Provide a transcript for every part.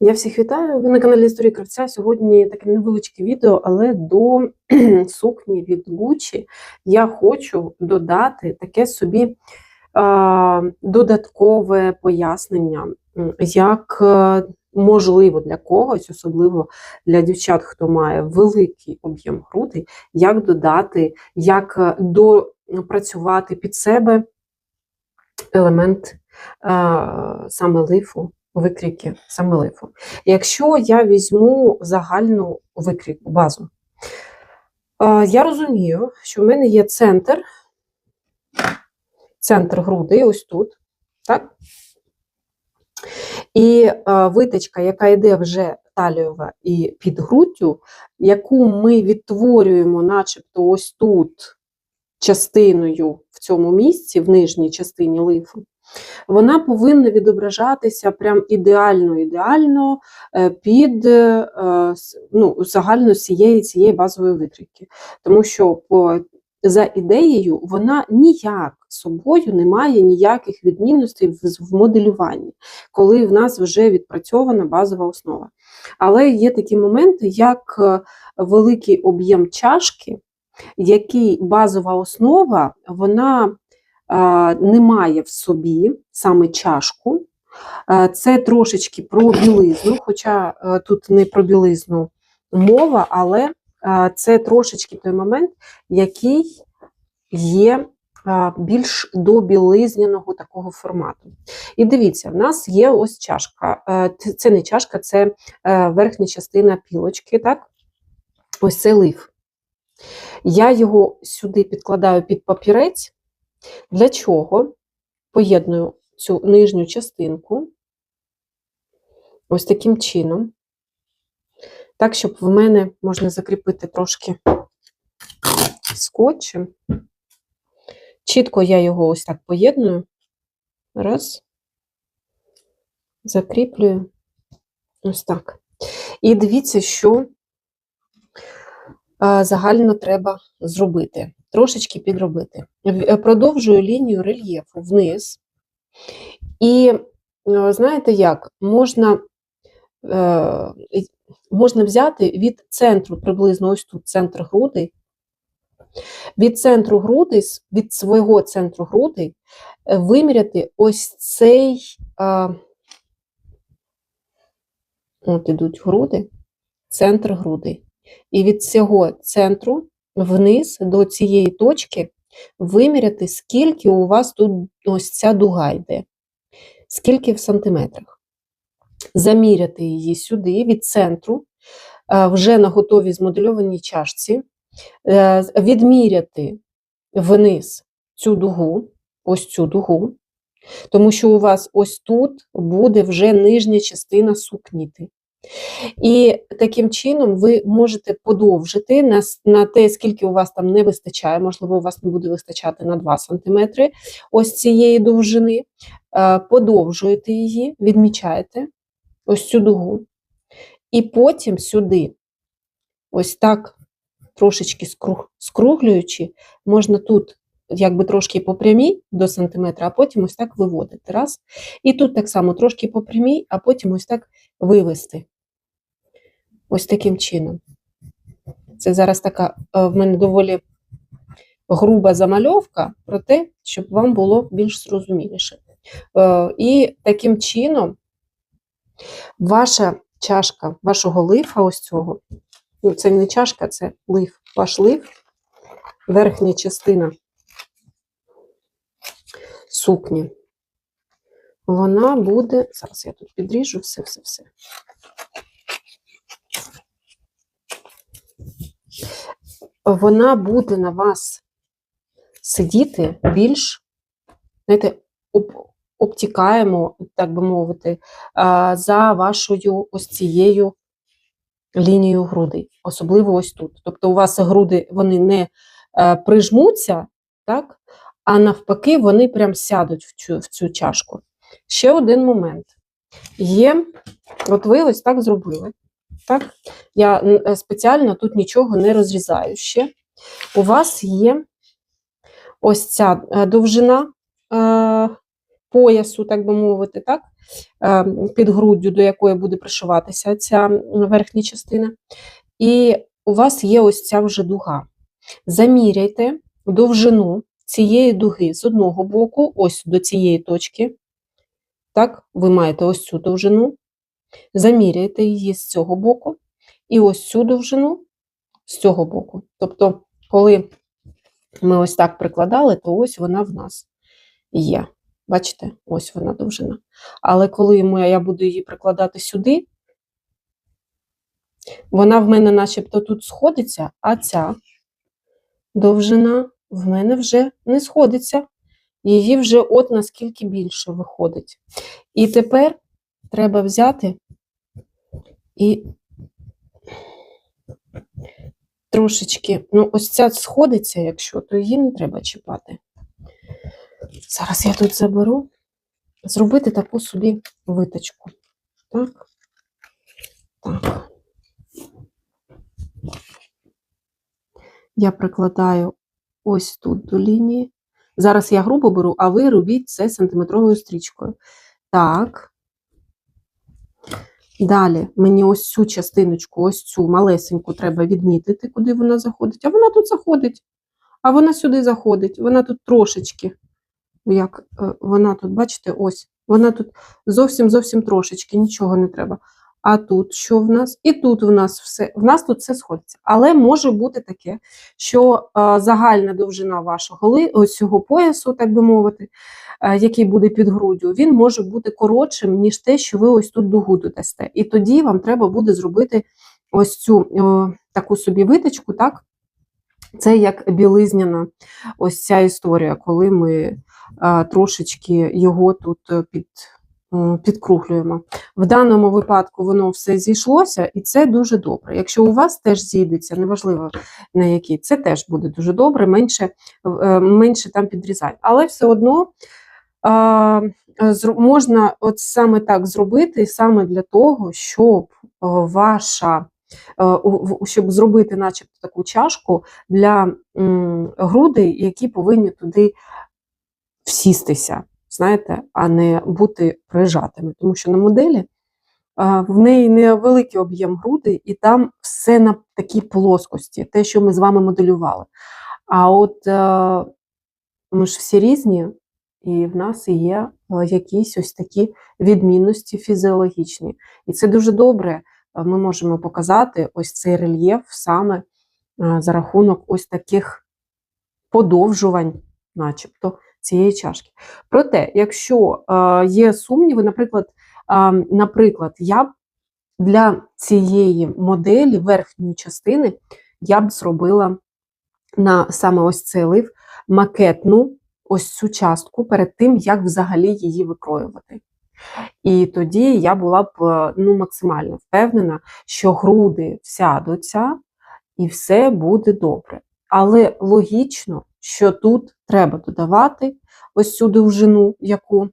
Я всіх вітаю. Ви на каналі Історії Кравця. Сьогодні таке невеличке відео, але до сукні від Gucci я хочу додати таке собі а, додаткове пояснення, як е, можливо для когось, особливо для дівчат, хто має великий об'єм грудей, як додати, як е, допрацювати під себе елемент а, саме лифу викрійки саме лифу. Якщо я візьму загальну викрійку, базу, я розумію, що в мене є центр, центр груди, ось тут, так? І виточка, яка йде вже талієва і під груддю, яку ми відтворюємо, начебто, ось тут частиною в цьому місці, в нижній частині лифу, вона повинна відображатися прям ідеально-ідеально е, під е, ну, загально цієї цієї базової викрійки. Тому що по, за ідеєю вона ніяк собою не має ніяких відмінностей в, в моделюванні, коли в нас вже відпрацьована базова основа. Але є такі моменти, як е, великий об'єм чашки, який базова основа, вона не має в собі саме чашку. Це трошечки про білизну, хоча е, тут не про білизну мова, але це трошечки той момент, який є більш до білизняного такого формату. І дивіться, в нас є ось чашка. Е, це не чашка, це е, верхня частина пілочки. так? Ось це лиф. Я його сюди підкладаю під папірець. Для чого поєдную цю нижню частинку ось таким чином, так, щоб в мене можна закріпити трошки скотчем. Чітко я його ось так поєдную. Раз, закріплюю ось так. І дивіться, що загально треба зробити трошечки підробити. Е, продовжую лінію рельєфу вниз. І, е, знаєте як, можна е, можна взяти від центру, приблизно ось тут центр грудей, від центру грудей, від свого центру грудей виміряти ось цей, от ідуть груди, центр грудей. І від цього центру вниз до цієї точки виміряти, скільки у вас тут ось ця дуга йде, скільки в сантиметрах. Заміряти її сюди, від центру, е, вже на готовій змодельованій чашці, е, відміряти вниз цю дугу, ось цю дугу, тому що у вас ось тут буде вже нижня частина сукніти. І таким чином ви можете подовжити на на те, скільки у вас там не вистачає, можливо, у вас не буде вистачати на 2 см ось цієї довжини, е, подовжуєте її, відмічаєте ось цю дугу. І потім сюди, ось так, трошечки скруглюючи, можна тут. Якби трошки по прямій до сантиметра, а потім ось так виводити. Раз. І тут так само трошки по прямій, а потім ось так вивести. Ось таким чином. Це зараз така е, в мене доволі груба замальовка про те, щоб вам було більш зрозуміліше. Е, і таким чином ваша чашка вашого лифа, ось цього, ну це не чашка, це лиф, ваш лиф, верхня частина сукні, вона буде, зараз я тут підріжу все-все-все. Вона буде на вас сидіти більш, знаєте, об, обтікаємо, так би мовити, за вашою ось цією лінією грудей, особливо ось тут. Тобто, у вас груди вони не е, прижмуться, так? а навпаки, вони прям сядуть в цю, в цю чашку. Ще один момент. Є, от ви ось так зробили. Так? Я е, спеціально тут нічого не розрізаю ще. У вас є ось ця е, довжина е, поясу, так би мовити, так? Під груддю, до якої буде пришиватися ця верхня частина. І у вас є ось ця вже дуга. Заміряйте довжину цієї дуги з одного боку, ось до цієї точки. Так, ви маєте ось цю довжину, заміряйте її з цього боку, і ось цю довжину з цього боку. Тобто, коли ми ось так прикладали, то ось вона в нас є. Бачите, ось вона довжина. Але коли я буду її прикладати сюди, вона в мене начебто тут сходиться, а ця довжина в мене вже не сходиться. Її вже от наскільки більше виходить. І тепер треба взяти і трошечки, ну, ось ця сходиться, якщо, то її не треба чіпати. Зараз я тут заберу, зробити таку собі виточку. Так, так. Я прикладаю ось тут до лінії. Зараз я грубо беру, а ви робіть це сантиметровою стрічкою. Так. Далі мені ось цю частиночку, ось цю малесеньку треба відмітити, куди вона заходить. А вона тут заходить. А вона сюди заходить. Вона тут трошечки, як е, вона тут, бачите, ось. Вона тут зовсім-зовсім трошечки, нічого не треба. А тут що в нас? І тут в нас все. В нас тут все сходиться. Але може бути таке, що а, загальна довжина вашого ось цього поясу, так би мовити, а, який буде під груддю, він може бути коротшим, ніж те, що ви ось тут дугу додасте. І тоді вам треба буде зробити ось цю о, таку собі виточку, так? Це як білизняна ось ця історія, коли ми а, трошечки його тут е, під підкруглюємо. В даному випадку воно все зійшлося, і це дуже добре. Якщо у вас теж зійдеться, неважливо на який, це теж буде дуже добре, менше е, менше там підрізань. Але все одно можна от саме так зробити, саме для того, щоб ваша. Щоб зробити, начебто, таку чашку для грудей, які повинні туди всістися знаєте, а не бути прижатими. Тому що на моделі в неї невеликий об'єм груди, і там все на такій плоскості, те, що ми з вами моделювали. А от е, ми ж всі різні, і в нас є е, якісь ось такі відмінності фізіологічні. І це дуже добре. Ми можемо показати ось цей рельєф саме за рахунок ось таких подовжувань, начебто, цієї чашки. Проте, якщо е, є сумніви, наприклад, е, наприклад, я для цієї моделі верхньої частини я б зробила на саме ось цей лив макетну ось цю частку перед тим, як взагалі її викроювати. І тоді я була б е, ну, максимально впевнена, що груди сядуться і все буде добре. Але логічно, що тут треба додавати ось цю довжину, яку е,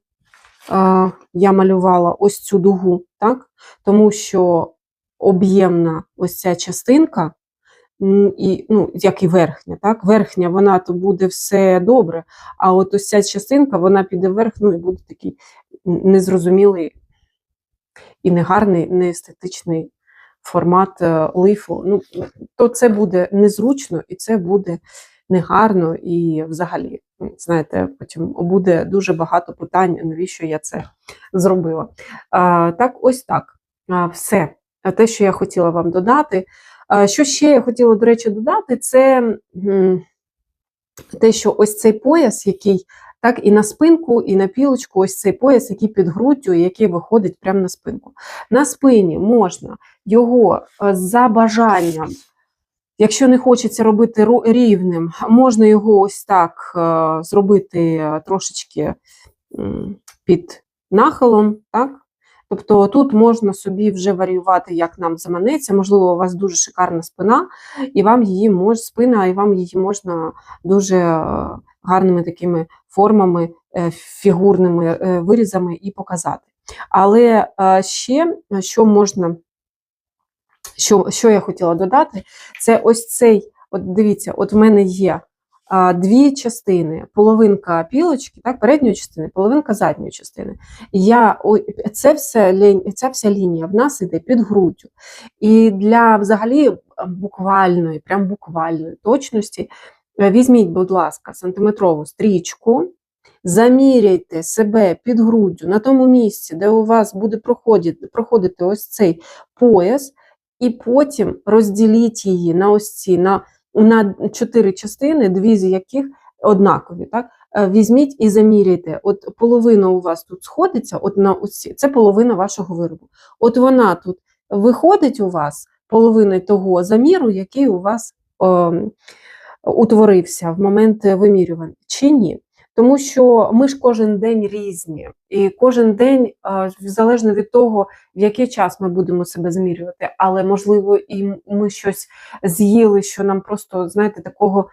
я малювала, ось цю дугу, так? тому що об'ємна ось ця частинка, і, ну, як і верхня, так? верхня, вона то буде все добре, а от ось ця частинка, вона піде вверх, ну і буде такий незрозумілий і негарний, неестетичний формат е, лифу. Ну, То це буде незручно і це буде негарно і взагалі, знаєте, потім буде дуже багато питань, навіщо я це зробила. А, Так, ось так. А, Все. Те, що я хотіла вам додати. А, Що ще я хотіла, до речі, додати, це те, що ось цей пояс, який так і на спинку, і на пілочку, ось цей пояс, який під груддю, який виходить прямо на спинку. На спині можна його за бажанням Якщо не хочеться робити рівним, можна його ось так е, зробити е, трошечки під нахилом. так? Тобто тут можна собі вже варіювати, як нам заманеться. Можливо, у вас дуже шикарна спина, і вам її мож, спина, і вам її можна дуже е, гарними такими формами, фігурними вирізами і показати. Але ще що можна що що я хотіла додати, це ось цей, от дивіться, от в мене є а, дві частини: половинка пілочки, так, передньої частини, половинка задньої частини. Я, ой, це все, ця вся лінія в нас іде під груддю. І для взагалі буквальної, прям буквальної точності, е, візьміть, будь ласка, сантиметрову стрічку, заміряйте себе під груддю на тому місці, де у вас буде проходити, проходити ось цей пояс, і потім розділіть її на ось ці на, на чотири частини, дві з яких однакові. Так? Е, Візьміть і заміряйте. От половина у вас тут сходиться, от на оці, це половина вашого виробу. От вона тут виходить у вас половина того заміру, який у вас ем, утворився в момент вимірювання, чи ні. Тому що ми ж кожен день різні, і кожен день, залежно від того, в який час ми будемо себе змірювати, але можливо, і ми щось з'їли, що нам просто, знаєте, такого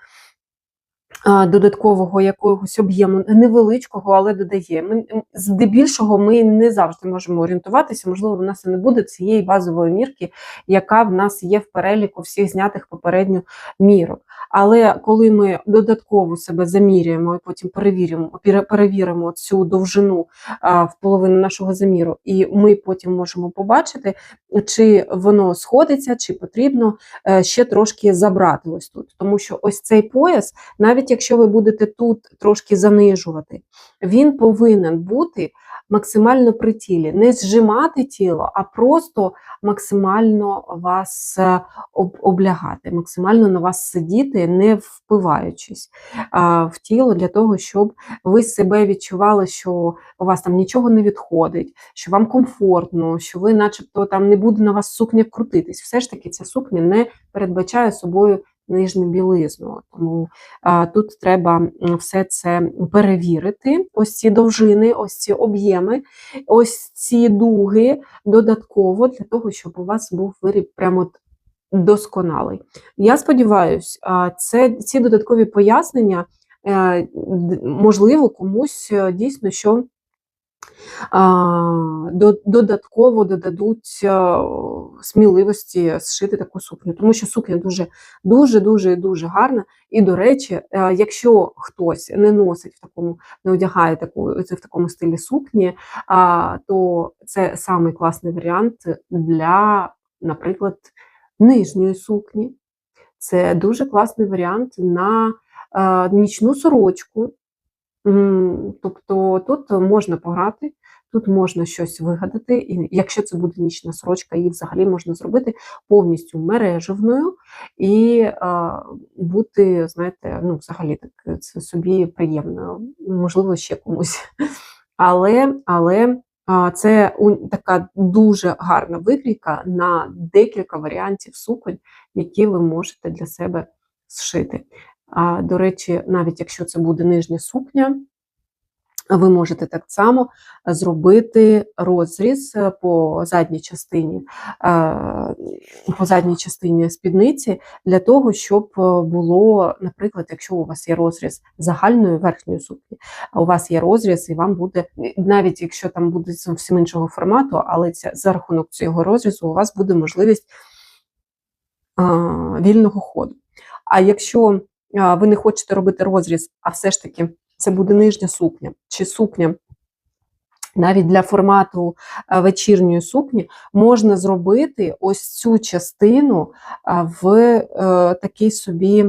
додаткового якогось об'єму невеличкого, але додає. Ми здебільшого ми не завжди можемо орієнтуватися. Можливо, в нас і не буде цієї базової мірки, яка в нас є в переліку всіх знятих попередньо мірок. Але коли ми додатково себе заміряємо і потім перевіримо, пере- перевіримо цю довжину в половину нашого заміру, і ми потім можемо побачити, чи воно сходиться, чи потрібно е, ще трошки забрати ось тут. Тому що ось цей пояс навіть якщо ви будете тут трошки занижувати, він повинен бути максимально при тілі, не зжимати тіло, а просто максимально вас е, облягати, максимально на вас сидіти, не впиваючись в тіло для того, щоб ви себе відчували, що у вас там нічого не відходить, що вам комфортно, що ви, начебто, там не буде на вас сукня крутитись. Все ж таки, ця сукня не передбачає собою нижню білизну. Тому а, тут треба все це перевірити. Ось ці довжини, ось ці об'єми, ось ці дуги додатково для того, щоб у вас був виріб прямо досконалий. Я сподіваюся, це ці додаткові пояснення, е, можливо, комусь е, дійсно що додатково додадуть е, сміливості зшити таку сукню, тому що сукня дуже дуже дуже дуже гарна. І, до речі, е, якщо хтось не носить в такому, не одягає таку це в такому стилі сукні, то це самий класний варіант для, наприклад, нижньої сукні. Це дуже класний варіант на е, нічну сорочку. Тобто тут можна пограти, тут можна щось вигадати, і якщо це буде нічна сорочка, її взагалі можна зробити повністю мережевною і а, бути, знаєте, ну, взагалі так це собі приємною, можливо, ще комусь. Але, але а, це така дуже гарна викрійка на декілька варіантів суконь, які ви можете для себе зшити. А, до речі, навіть якщо це буде нижня сукня, ви можете так само зробити розріз е, по задній частині, е, по задній частині спідниці для того, щоб е, було, наприклад, якщо у вас є розріз загальної верхньої сукні, у вас є розріз, і вам буде, навіть якщо там буде зовсім іншого формату, але ця, за рахунок цього розрізу у вас буде можливість вільного ходу. А якщо ви не хочете робити розріз, а все ж таки це буде нижня сукня чи сукня. Навіть для формату вечірньої сукні можна зробити ось цю частину в е, такий собі,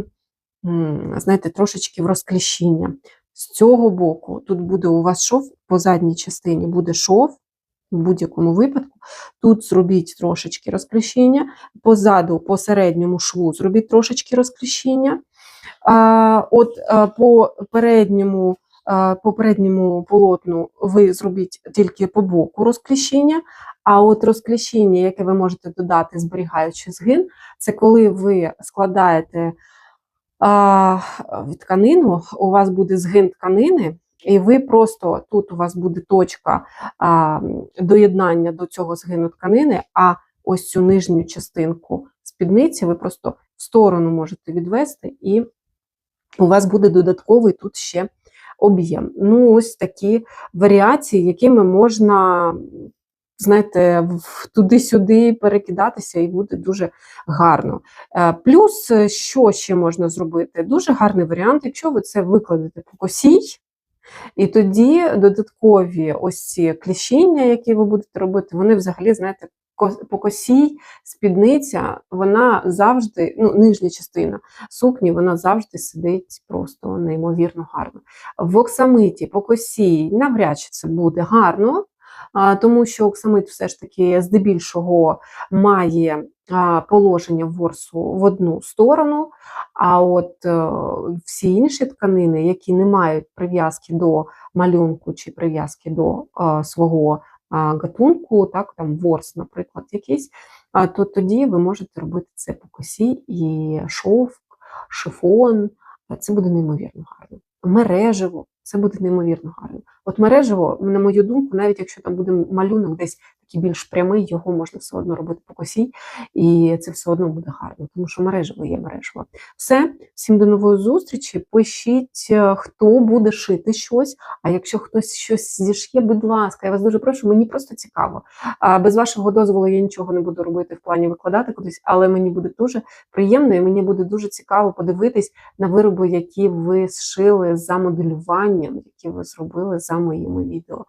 знаєте, трошечки в розкліщіння. З цього боку тут буде у вас шов, по задній частині буде шов, в будь-якому випадку. Тут зробіть трошечки розкліщення, позаду, по середньому шву зробіть трошечки розкліщення. От а, по передньому, по передньому полотну ви зробіть тільки по боку розкліщення, а от розкліщення, яке ви можете додати, зберігаючи згин, це коли ви складаєте а, тканину, у вас буде згин тканини, і ви просто тут у вас буде точка а, доєднання до цього згину тканини, а ось цю нижню частинку спідниці ви просто сторону можете відвести, і у вас буде додатковий тут ще об'єм. Ну, ось такі варіації, якими можна знаєте, туди-сюди перекидатися і буде дуже гарно. Е, Плюс, е, що ще можна зробити? Дуже гарний варіант, якщо ви це викладете по косій, і тоді додаткові ось ці кліщіння, які ви будете робити, вони взагалі, знаєте, по косій спідниця, вона завжди, ну, нижня частина сукні, вона завжди сидить просто неймовірно гарно. В оксамиті по косій навряд чи це буде гарно, тому що оксамит все ж таки здебільшого має положення ворсу в одну сторону, а от е, всі інші тканини, які не мають прив'язки до малюнку чи прив'язки до е, свого гатунку, так, там ворс, наприклад, якийсь, то тоді ви можете робити це по косі і шовк, шифон. Це буде неймовірно гарно. Мережево, це буде неймовірно гарно. От мережево, на мою думку, навіть якщо там буде малюнок десь такий більш прямий, його можна все одно робити по косі, і це все одно буде гарно, тому що мережево є мережево. Все, всім до нової зустрічі. Пишіть, е, хто буде шити щось. А якщо хтось щось зішє, будь ласка, я вас дуже прошу, мені просто цікаво. Без вашого дозволу я нічого не буду робити в плані викладати кудись, але мені буде дуже приємно і мені буде дуже цікаво подивитись на вироби, які ви зшили за моделюванням, які ви зробили за моїми відео.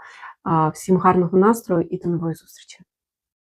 Всім гарного настрою і до нової зустрічі!